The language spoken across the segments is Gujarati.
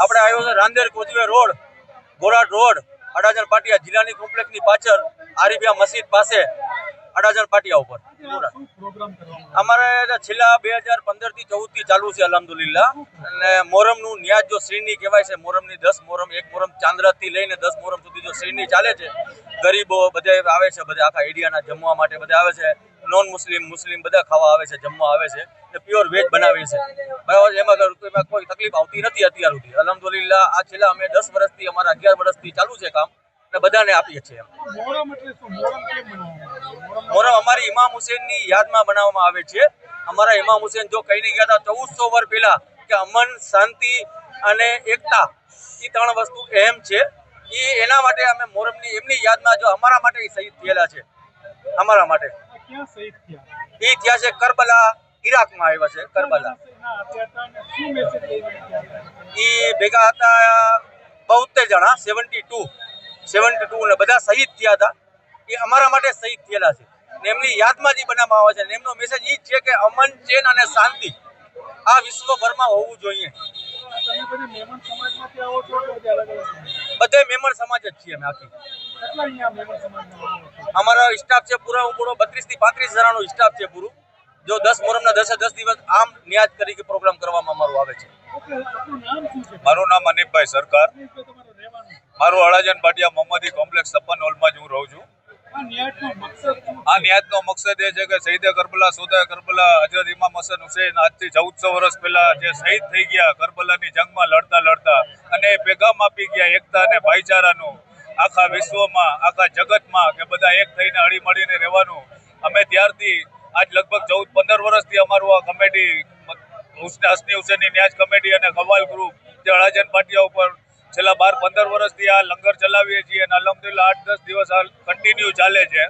આપણે આવ્યો છે Rander causeway road Gorat road, Adajan Patiya જિલ્લાની કોમ્પ્લેક્સની પાછળ, આરીબિયા મસ્જિદ પાસે, અડાજણ પાટિયા ઉપર. અમારે છેલ્લા બે હજાર પંદરથી ચૌદથી ચાલુ છે અલહમદુલિલ્લા અને મોહરમનું ન્યાજ જો શ્રીની કહેવાય છે મોહરમની દસ, મોરમ એક, મોરમ ચાંદ્રા થી લઈને દસ મોરમ સુધી જો શ્રીની ચાલે છે, ગરીબો બધે આવે છે, બધા આખા એરિયાના જમવા માટે બધા આવે છે. નોન મુસ્લિમ મુસ્લિમ બધા ખાવા આવે છે જમવા આવે છે ને પ્યોર વેજ બનાવે છે. બરાબર? એમાં એમાં કોઈ તકલીફ આવતી નથી અત્યાર સુધી. અલહમદુલિલ્લાહ આ છેલ્લા અમે દસ વર્ષથી અમારા અગિયાર વર્ષથી ચાલુ છે કામ અને બધાને આપીએ છીએ મોરમ અમારી ઇમામ હુસેનની યાદમાં બનાવવામાં આવે છે. અમારા ઇમામ હુસેન જો કહીને ગયા હતા ચૌદસો વર્ષ પહેલા કે અમન શાંતિ અને એકતા એ ત્રણ વસ્તુ અહેમ છે. એ એના માટે અમે મોરમની એમની યાદમાં જો અમારા માટે શહીદ થયેલા છે. અમારા માટે. એ થયા છે કરબલા ઈરાકમાં આવ્યા છે કરબલા. એ ભેગા હતા બોતેર જણા સેવન્ટી ટુ સેવન્ટી ટુ ને બધા શહીદ થયા હતા. એ અમારા માટે શહીદ થયેલા છે. ને એમની યાદમાં જે બનાવવામાં આવે છે. ને એમનો મેસેજ એ જ છે કે અમન ચેન અને શાંતિ આ વિશ્વભરમાં હોવું જોઈએ. બધે મેમણ સમાજ જ છીએ અમે આખી. અમારો સ્ટાફ છે પૂરો પૂરો બત્રીસથી પાંત્રીસ જણાનો સ્ટાફ છે પૂરું. જો દસ મોરમના દસે દસ દિવસ આમ ન્યાજ તરીકે પ્રોગ્રામ કરવામાં અમારું આવે છે. મારું નામ અનિપભાઈ સરકાર. મારું અડાજણ પાટિયા મોહમ્મદી કોમ્પ્લેક્સ સપન હોલમાં જ હું આ મકસદ એ છે કે શહીદે કરબલા, સોદા કરબલા, હજરત ઇમામ હસન હુસૈન આજથી ચૌદસો વર્ષ પહેલા જે શહીદ થઈ ગયા, કરબલાની જંગમાં લડતા લડતા અને એ પેગામ આપી ગયા એકતા અને ભાઈચારાનું. આખા વિશ્વમાં, આખા જગતમાં કે બધા એક થઈને હળી મળીને રહેવાનું. અમે ત્યારથી આજ લગભગ ચૌદ, પંદર વર્ષથી અમારું આ કમિટી, હુસને, હસની હુસેનની ન્યાજ કમિટી અને કવાલ ગ્રુપ જે અળાજન પાટિયા ઉપર છેલ્લા બાર, પંદર વર્ષથી આ લંગર ચલાવીએ છીએ અને અલહમદુલ્લા આઠ, દસ દિવસ આ કન્ટિન્યુ ચાલે છે.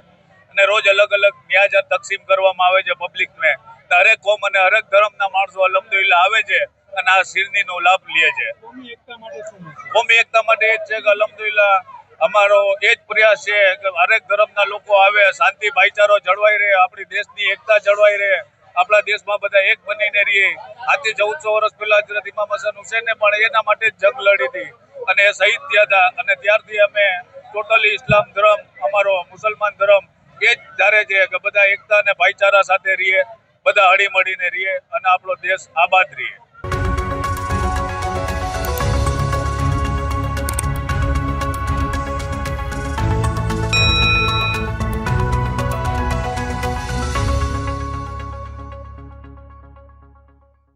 અને રોજ અલગ અલગ ન્યાજ તકસીમ કરવામાં આવે છે પબ્લિકને હરેક કોમ અને હરેક ધર્મના માણસો અલમદુલ્લા આવે છે અને આ શિરનીનો લાભ લે છે. કોમી એકતા માટે એ જ છે કે અલમદુલ્લા અમારો એ જ પ્રયાસ છે કે હરેક ધર્મના લોકો આવે શાંતિ ભાઈચારો જળવાઈ રહે આપણી દેશની એકતા જળવાઈ રહે આપણા દેશમાં બધા એક બનીને રહીએ. આજથી ચૌદસો વર્ષ પહેલા હજરત ઇમામ હસન હુસેને પણ એના માટે જંગ લડી હતી અને એ શહીદ થયા હતા. અને ત્યારથી અમે ટોટલી ઇસ્લામ ધર્મ અમારો મુસલમાન ધર્મ એ જ ધારે છે કે બધા એકતા અને ભાઈચારા સાથે રહીએ, બધા હળીમળીને રહીએ અને આપણો દેશ આબાદ રહીએ.